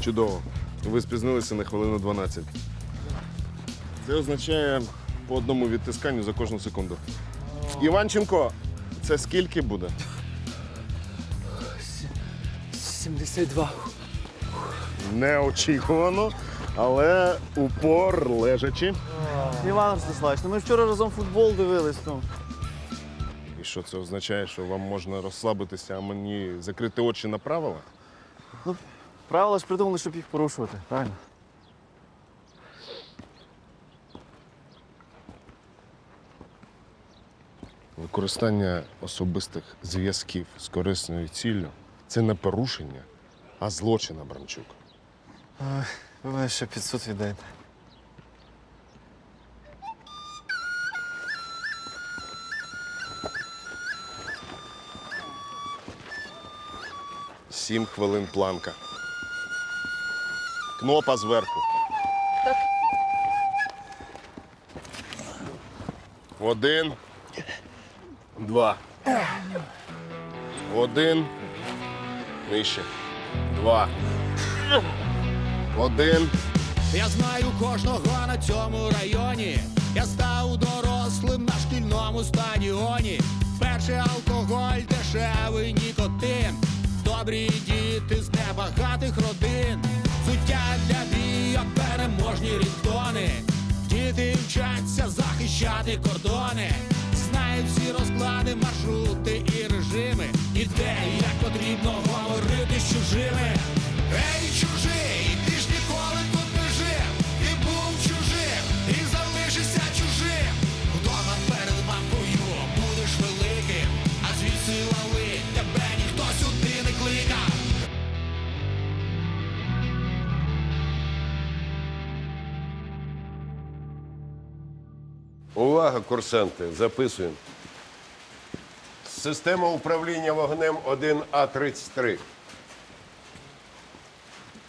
Чудово. Ви спізнилися на хвилину 12. Це означає по одному відтисканню за кожну секунду. Іванченко, це скільки буде? 72. Неочікувано але упор лежачи. Іван Ростиславович, ну ми вчора разом футбол дивились. Ну. І що це означає, що вам можна розслабитися, а мені закрити очі на правила? Правила ж придумали, щоб їх порушувати, правильно? Використання особистих зв'язків з корисною ціллю це не порушення, а злочин, Абрамчук. Ви мене ще під суд віддаєте. Сім хвилин планка. Кнопа зверху. Так. Один. Два. Один. Нижче. Два. Один. Я знаю кожного на цьому районі. Я став дорослим на шкільному стадіоні. Перший алкоголь, дешевий нікотин. Добрі діти з небагатих родин. Суття для бійок, переможні рідтони. Діти вчаться захищати кордони. Знають всі розклади, маршрути і режими. І де як потрібно говорити з чужими. Увага, курсанти, записуємо. Система управління вогнем 1А33.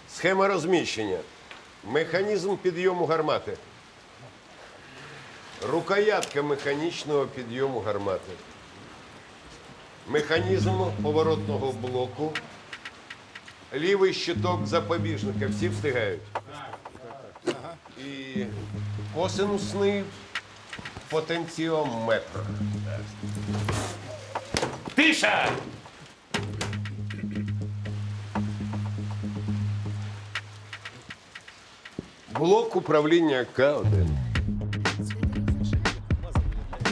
Схема розміщення. Механізм підйому гармати. Рукоятка механічного підйому гармати. Механізм поворотного блоку. Лівий щиток запобіжника. Всі встигають. І косинусний потенціометр. Тиша! Блок управління К1.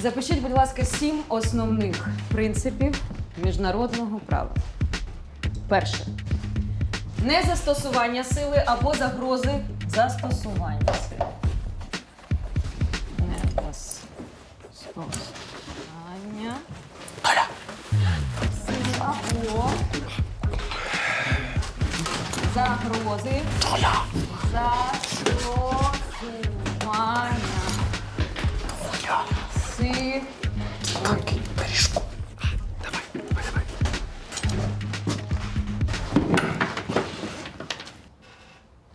Запишіть, будь ласка, сім основних принципів міжнародного права. Перше. Незастосування сили або загрози застосування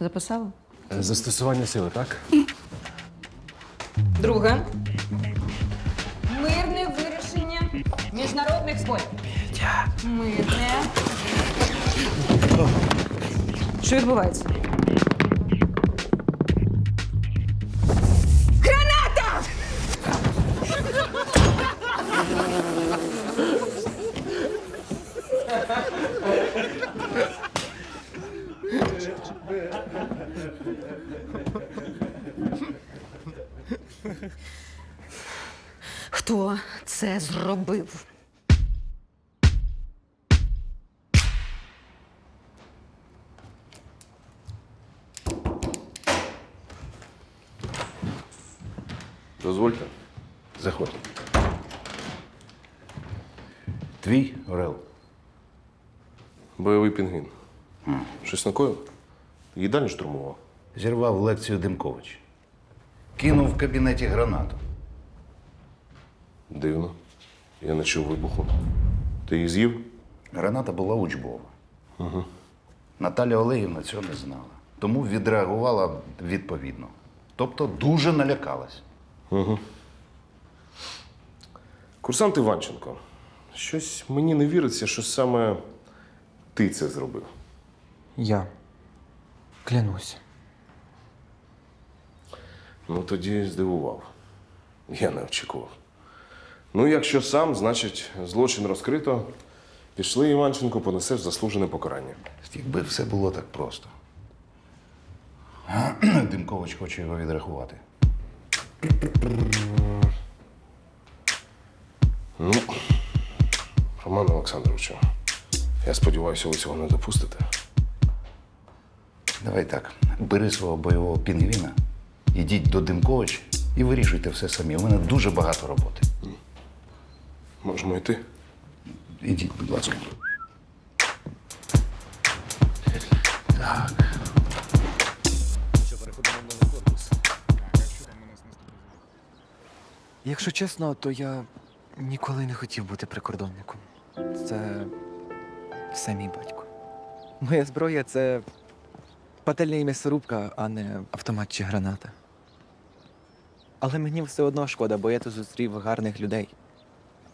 Записала? Застосування сили, так? Друге. Мирне вирішення міжнародних спорів. Мирне. Що відбувається? Хто це зробив? Дозвольте. Заходь. Твій Орел. Бойовий пінгвін. Щось накоїв? Їдальню штурмував. Зірвав лекцію Димкович. Кинув в кабінеті гранату. Дивно. Я не чув вибуху. Ти її з'їв? Граната була учбова. Угу. Наталя Олегівна цього не знала. Тому відреагувала відповідно. Тобто дуже налякалась. Курсант Іванченко, щось мені не віриться, що саме ти це зробив. Я. Клянусь. Ну тоді здивував. Я не очікував. Ну, якщо сам, значить, злочин розкрито. Пішли, Іванченко, понесеш заслужене покарання. Якби все було так просто. Димкович хоче його відрахувати. Ну, Роман Олександровичу, я сподіваюся, ви цього не допустите. Давай так, бери свого бойового пінгвіна, ідіть до Димковича і вирішуйте все самі. У мене дуже багато роботи. Можемо йти. Ідіть, будь ласка. Якщо чесно, то я ніколи не хотів бути прикордонником. Це все мій батько. Моя зброя це пательня і м'ясорубка, а не автомат чи граната. Але мені все одно шкода, бо я тут зустрів гарних людей.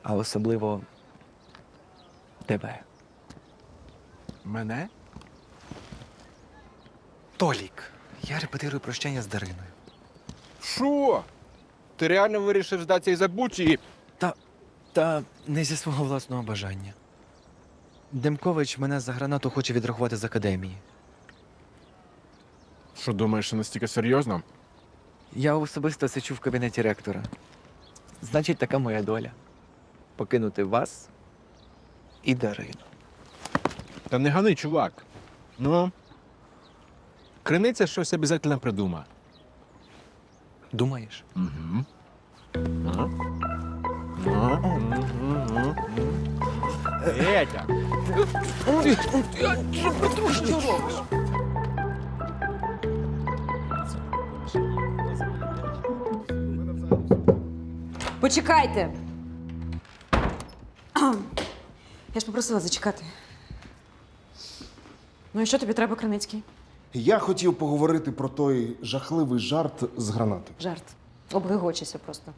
А особливо тебе. Мене? Толік. Я репетирую прощання з Дариною. Що? Ти реально вирішив здатися із Забучі і. Та, та не зі свого власного бажання. Демкович мене за гранату хоче відрахувати з академії. Що думаєш, що настільки серйозно? Я особисто сичу в кабінеті ректора. Значить, така моя доля. Покинути вас і Дарину. Та не гани, чувак. Ну. Криниця щось обов'язково придума. Думаєш? Етя! Почекайте. Я ж попросила зачекати. Ну і що тобі треба, Криницький? Я хотів поговорити про той жахливий жарт з гранати. Жарт. Обгигочися просто.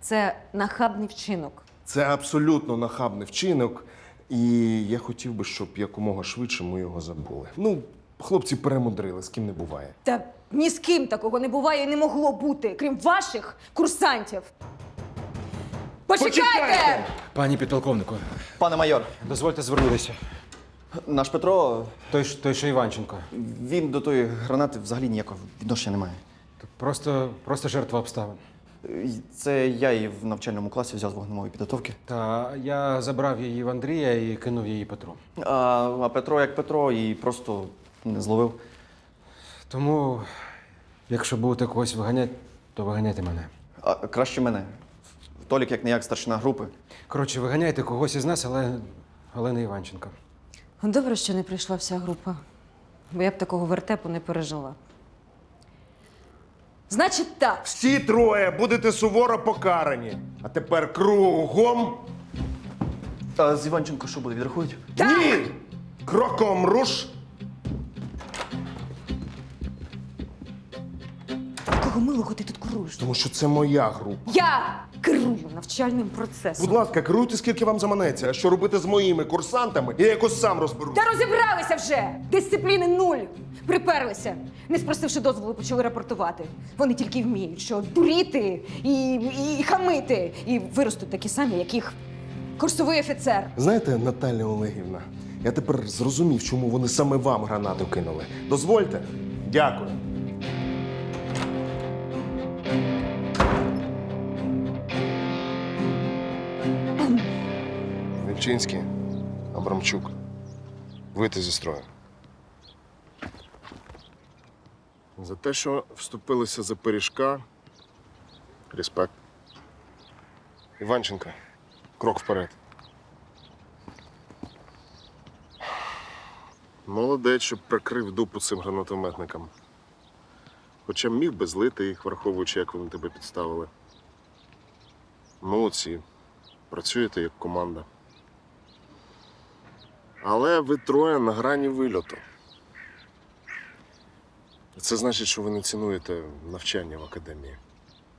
Це нахабний вчинок. Це абсолютно нахабний вчинок, і я хотів би, щоб якомога швидше ми його забули. Ну, хлопці перемудрили, з ким не буває. Та ні з ким такого не буває і не могло бути, крім ваших курсантів. Почекайте! Пані підполковнику, Пане майор, дозвольте звернутися. наш Петро, Той, ж- той що Іванченко. він до тої гранати взагалі ніякого відношення не має. Просто, просто жертва обставин. Це я її в навчальному класі взяв з вогневої підготовки. Та я забрав її в Андрія і кинув її Петру. А, а Петро як Петро і просто не зловив. Тому, якщо будете когось виганяти, то виганяйте мене. А краще мене. Толік як не як старшина групи. Коротше, виганяйте когось із нас, але, але не Іванченка. Добре, що не прийшла вся група, бо я б такого вертепу не пережила. Значить так. Всі троє будете суворо покарані. А тепер кругом. А з Іванченко що буде, відрахують? Ні! Кроком руш. Кого милого ти тут куруєш? Тому що це моя група. Я керую навчальним процесом. Будь ласка, керуйте скільки вам заманеться. А що робити з моїми курсантами, я якось сам розберусь. Та розібралися вже! Дисципліни нуль! Приперлися. Не спросивши дозволу, почали рапортувати. Вони тільки й вміють, що дуріти і, і, і хамити. І виростуть такі самі, як їх курсовий офіцер. Знаєте, Наталя Олегівна, я тепер зрозумів, чому вони саме вам гранату кинули. Дозвольте? Дякую. Вільчинський, Абрамчук. Вийти зі строю. За те, що вступилися за пиріжка. Респект. Іванченка, крок вперед. Молодець, що прикрив дупу цим гранатометникам. Хоча міг би злити їх, враховуючи, як вони тебе підставили. Молодці. Працюєте як команда. Але ви троє на грані вильоту. Це значить, що ви не цінуєте навчання в академії.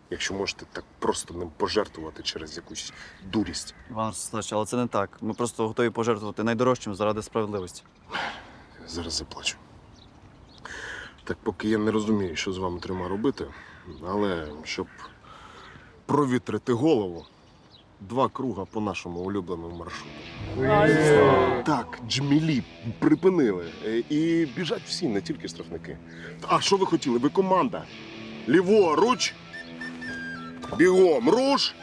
Якщо можете так просто ним пожертвувати через якусь дурість. Іван Ростиславович, але це не так. Ми просто готові пожертвувати найдорожчим заради справедливості. Зараз заплачу. Так поки я не розумію, що з вами трьома робити, але щоб провітрити голову, два круга по нашому улюбленому маршруту. Так, джмілі припинили. Е, І біжать всі, не тільки штрафники. А що ви хотіли? Ви команда. Ліворуч. Бігом руш.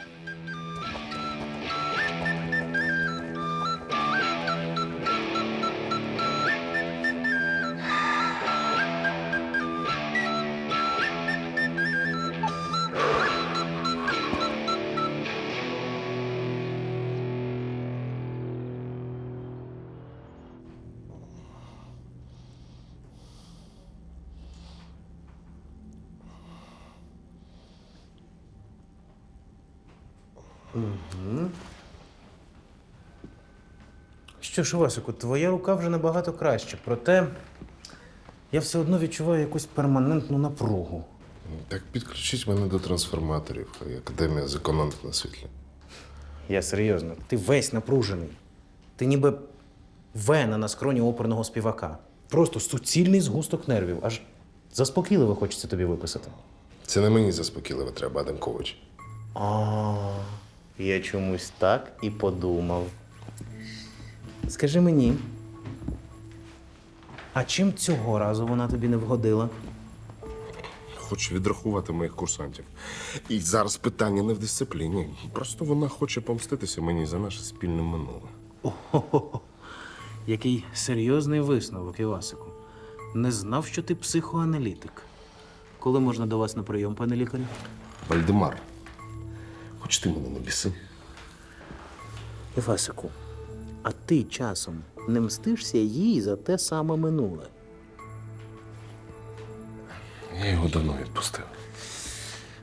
Що ж, Васику, твоя рука вже набагато краще, проте я все одно відчуваю якусь перманентну напругу. Так підключіть мене до трансформаторів. і Академія зекономить на світлі. Я серйозно, ти весь напружений. Ти ніби вена на скроні оперного співака. Просто суцільний згусток нервів. Аж заспокійливо хочеться тобі виписати. Це не мені заспокійливо треба, Адамкович. А, я чомусь так і подумав. Скажи мені, а чим цього разу вона тобі не вгодила? Хоче відрахувати моїх курсантів. І зараз питання не в дисципліні. Просто вона хоче помститися мені за наше спільне минуле. Який серйозний висновок, Івасику. Не знав, що ти психоаналітик. Коли можна до вас на прийом, пане лікарю? Вальдемар, хоч ти мене не біси. Івасику, а ти часом не мстишся їй за те саме минуле. Я його давно відпустив.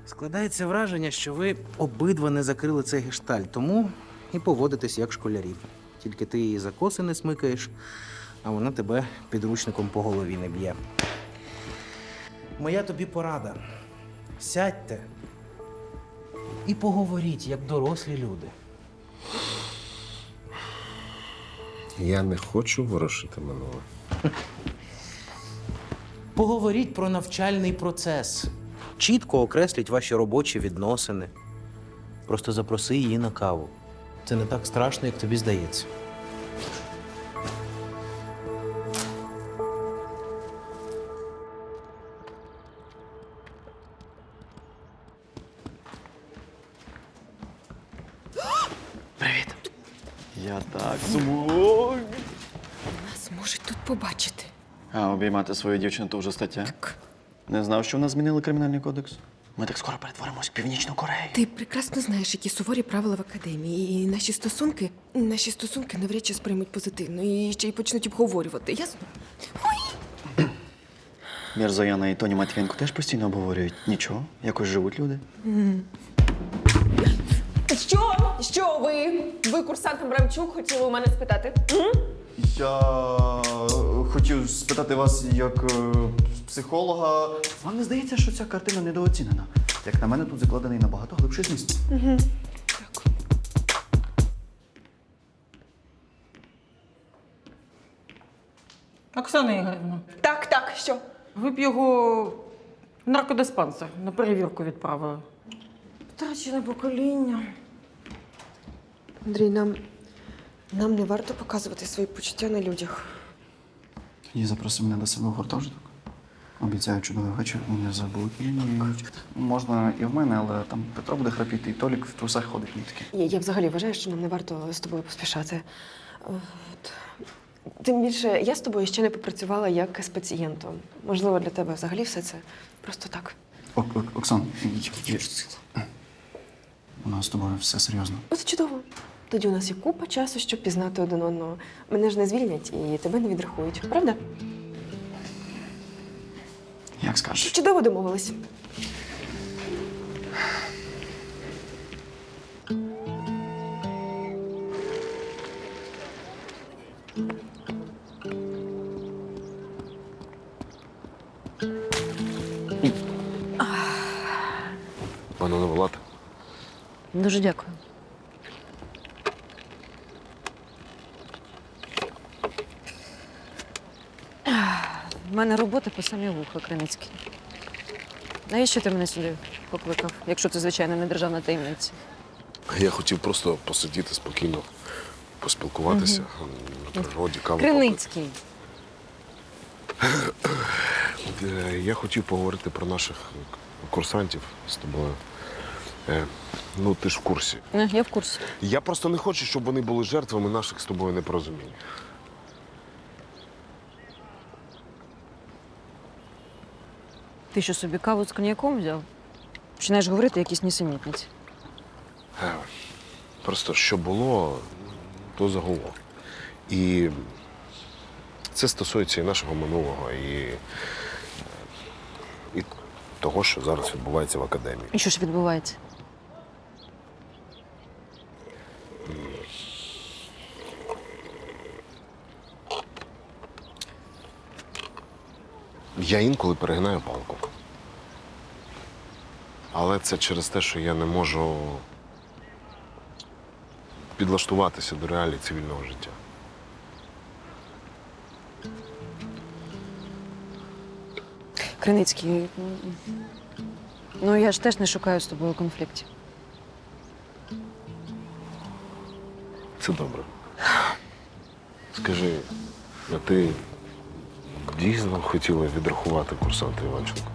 Складається враження, що ви обидва не закрили цей гештальт, тому і поводитесь як школярі. Тільки ти її за коси не смикаєш, а вона тебе підручником по голові не б'є. Моя тобі порада. Сядьте і поговоріть, як дорослі люди. Я не хочу ворошити минуле. Поговоріть про навчальний процес. Чітко окресліть ваші робочі відносини. Просто запроси її на каву. Це не так страшно, як тобі здається. Я так сумую. Нас можуть тут побачити. А обіймати свою дівчину то вже стаття. Не знав, що в нас змінили кримінальний кодекс. Ми так скоро перетворимось в Північну Корею. Ти прекрасно знаєш, які суворі правила в академії, і наші стосунки, наші стосунки навряд чи сприймуть позитивно і ще й почнуть обговорювати. Ясно? Мірзояна і Тоні Матвієнко теж постійно обговорюють. Нічого, якось живуть люди. Що? Що ви? Ви курсант Абрамчук хотіли у мене спитати? Я хотів спитати вас як е, психолога. Вам не здається, що ця картина недооцінена? Як на мене, тут закладений набагато глибший зміст. Оксана Ігорівна, Так, так, що? ви б його в наркодиспансер на перевірку відправили. Втрачене покоління. Андрій, нам, нам не варто показувати свої почуття на людях. Тоді запроси мене до себе в гуртожиток. Обіцяю чудовий вечір не забудь. Можна і в мене, але там Петро буде храпіти, і Толік в трусах ходить нітки. Я, я взагалі вважаю, що нам не варто з тобою поспішати. От. Тим більше, я з тобою ще не попрацювала як з пацієнтом. Можливо, для тебе взагалі все це просто так. Ок- Ок- Оксан, у нас з тобою все серйозно. От чудово. Тоді у нас є купа часу, щоб пізнати один одного. Мене ж не звільнять і тебе не відрахують, правда? Як скажеш. Чудово домовились. Пане Влад, Дуже дякую. в мене робота по самі вуха, Криницький. Навіщо ти мене сюди покликав, якщо це, звичайно, не державна таємниця? Я хотів просто посидіти спокійно, поспілкуватися на природі, каву. Криницький. попити. Е, Я хотів поговорити про наших курсантів з тобою. Е, Ну, ти ж в курсі. Е, Я в курсі. Я просто не хочу, щоб вони були жертвами наших з тобою непорозумінь. Ти що собі каву з коньяком взяв? Починаєш говорити якісь нісенітниці. Е, Просто що було, то загуло. І це стосується і нашого минулого, і, і того, що зараз відбувається в академії. І що ж відбувається? Я інколи перегинаю палку. Але це через те, що я не можу підлаштуватися до реалій цивільного життя. Криницький. Ну я ж теж не шукаю з тобою конфліктів. Це добре. Скажи, а ти дійсно хотіла відрахувати курсанта Іванченко?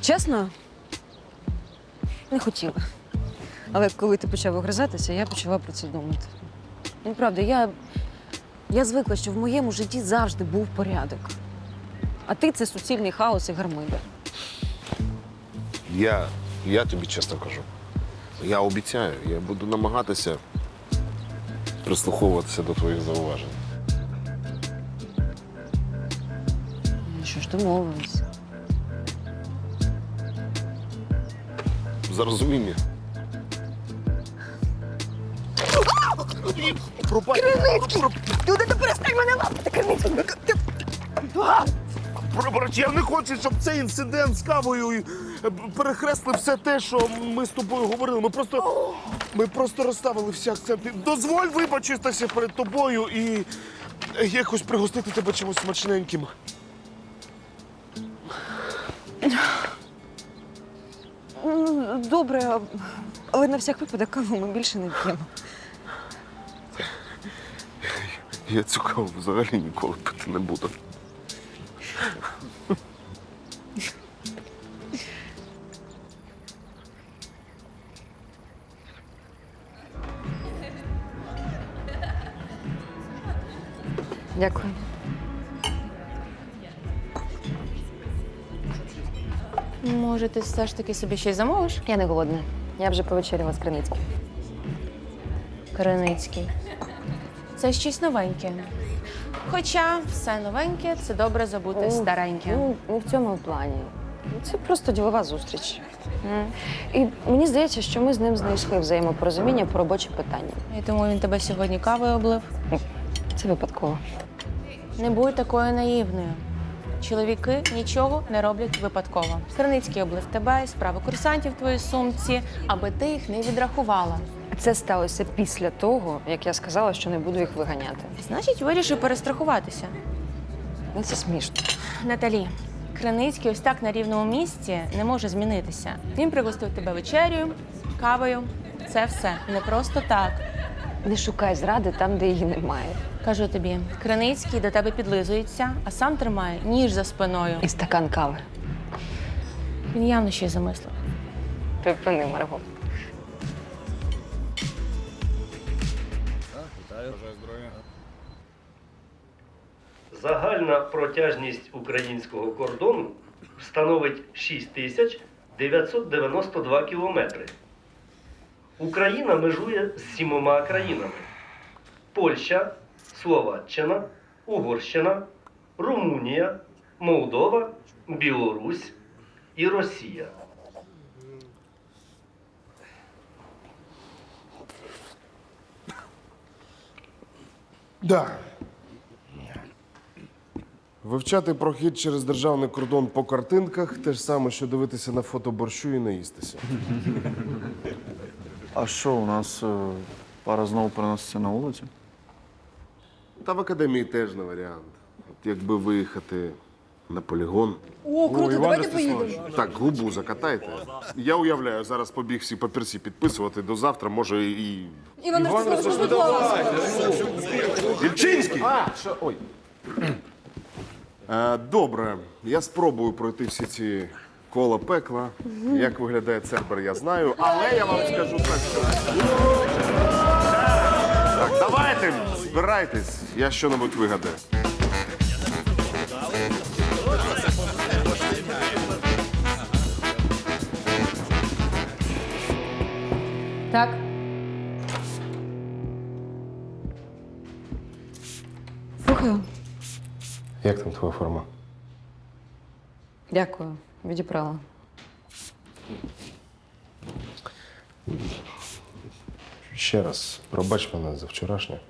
Чесно? Не хотіла. Але коли ти почав огризатися, я почала про це думати. Ну, правда, я, я звикла, що в моєму житті завжди був порядок. А ти це суцільний хаос і гармида. Я, я тобі чесно кажу. Я обіцяю, я буду намагатися прислуховуватися до твоїх зауважень. Ж домовились? За розуміння. Люди, ти перестань мене лапати, Криницький! Пробач, я не хочу, щоб цей інцидент з кавою е, перехреслив все те, що ми з тобою говорили. Ми просто, ми просто розставили всі акценти. Дозволь вибачитися перед тобою і е, якось пригостити тебе чимось смачненьким. Ну, Добре, але на всяк випадок каву ми більше не п'ємо. Я цю каву взагалі ніколи пити не буду. Дякую. Може, ти все ж таки собі щось замовиш? Я не голодна. Я вже повечеряла з Криницьким. Криницький. Це щось новеньке. Хоча все новеньке це добре забути стареньке. Ну, не в цьому плані. Це просто ділова зустріч. І мені здається, що ми з ним знайшли взаємопорозуміння по робочі питання. І тому він тебе сьогодні кавою облив. Це випадково. Не будь такою наївною. Чоловіки нічого не роблять випадково. Криницький облив тебе справи курсантів в твоїй сумці, аби ти їх не відрахувала. Це сталося після того, як я сказала, що не буду їх виганяти. Значить, вирішив перестрахуватися. Ну, це смішно. Наталі, Криницький ось так на рівному місці не може змінитися. Він пригостив тебе вечерю, кавою. Це все не просто так. Не шукай зради там, де її немає. Кажу тобі, Криницький до тебе підлизується, а сам тримає ніж за спиною. І стакан кави. Він явно щось замислив. Припини, Марго. Загальна протяжність українського кордону становить 6992 кілометри. Україна межує з сімома країнами: Польща, Словаччина, Угорщина, Румунія, Молдова, Білорусь і Росія. Да. Вивчати прохід через державний кордон по картинках те ж саме, що дивитися на фото борщу і наїстися. А що, у нас е, пара знову переноситься на вулицю? Та в академії теж не варіант. От якби виїхати на полігон. О, круто, давайте поїдемо. Так, губу закатайте. Я уявляю, зараз побіг всі папірці підписувати до завтра, може і. Іван Ростиславович, будь ласка. Ільчинський! А, що? Ой. Е, добре, я спробую пройти всі ці кола пекла. Як виглядає Цербер, я знаю, але я вам скажу так, що. Так, давайте, збирайтесь, я що-небудь вигадаю. Так. Слухаю. Як там твоя форма? Дякую, відібрала. Ще раз, пробач мене за вчорашнє.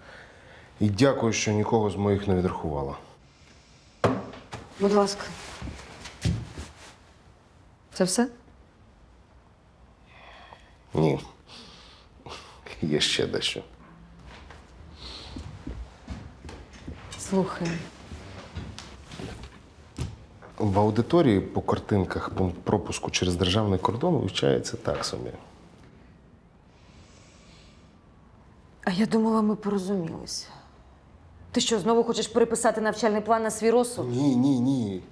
І дякую, що нікого з моїх не відрахувала. Будь ласка. Це все? Ні. Є ще дещо. Слухай. В аудиторії по картинках пункт пропуску через державний кордон вивчається так собі. А я думала, ми порозумілися. Ти що, знову хочеш переписати навчальний план на свій розсуд? Ні, ні, ні.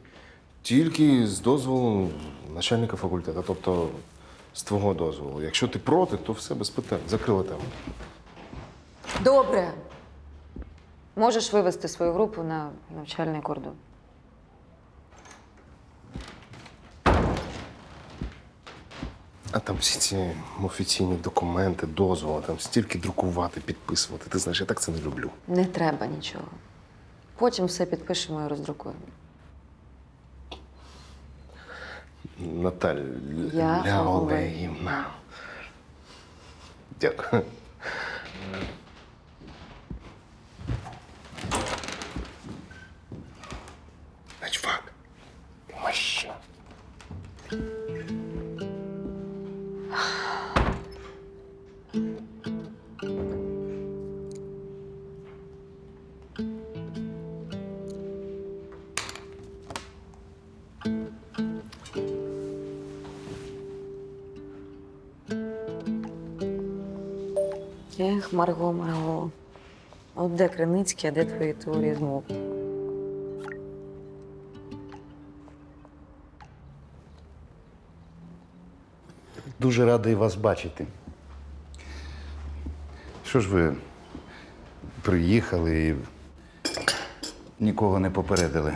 Тільки з дозволу начальника факультету, тобто з твого дозволу. Якщо ти проти, то все без питань. Закрила тему. Добре. Можеш вивести свою групу на навчальний кордон. А там всі ці офіційні документи, дозволи, там стільки друкувати, підписувати. Ти знаєш, я так це не люблю. Не треба нічого. Потім все підпишемо і роздрукуємо. Наталя Я Олегівна. Дякую. Начфак. Маща. Ех, Марго, Марго. От де Криницький, а де твої теорії змов? Дуже радий вас бачити. Що ж ви приїхали і нікого не попередили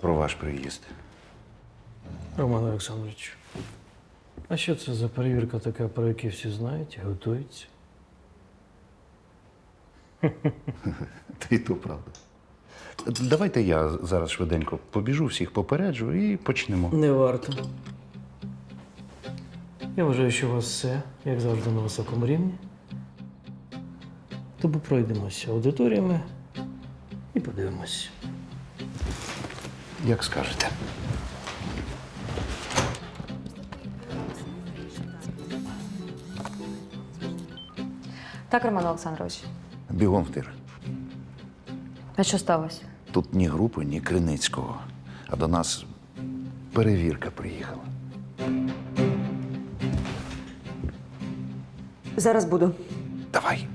про ваш приїзд? Роман Олександрович, а що це за перевірка така, про яку всі знають і готуються? Та й то правда. Давайте я зараз швиденько побіжу, всіх попереджу і почнемо. Не варто. Я вважаю, що у вас все, як завжди, на високому рівні. Тому пройдемося аудиторіями і подивимось. Як скажете. Так, Роман Олександрович. Бігом в тир. А що сталося? Тут ні групи, ні Криницького. А до нас перевірка приїхала. Зараз буду. Давай.